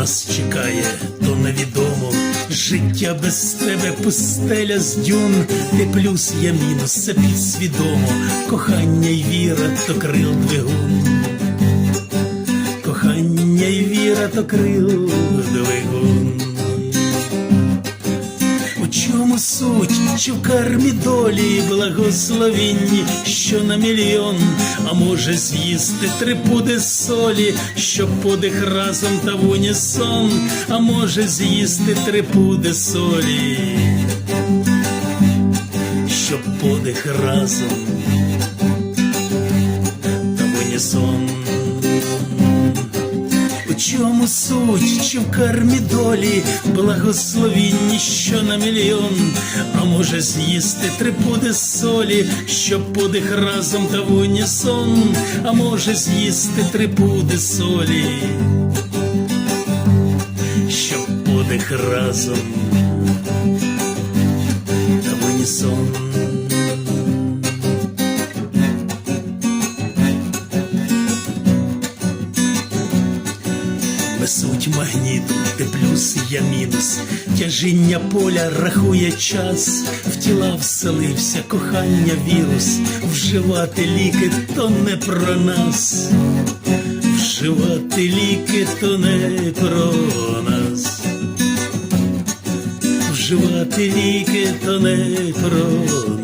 нас чекає, то невідомо. Життя без тебе пустеля з дюн, де плюс є мінус, це підсвідомо. Кохання й віра то крил двигун. Кохання й віра то крил двигун. У суть, що в кармі долі благословінні, що на мільйон, а може з'їсти три пуди солі, щоб подих разом та в унісон, а може з'їсти три пуди солі, щоб подих разом та в унісон. Чому суть, що в кармі долі благословінні, що на мільйон, а може з'їсти три пуди солі, щоб подих разом та в унісон, а може з'їсти три пуди солі, щоб подих разом та в унісон. Ми суть магніту, де плюс є мінус, тяжіння поля рахує час, в тіла вселився кохання вірус, вживати ліки то не про нас, вживати ліки то не про нас, вживати ліки то не про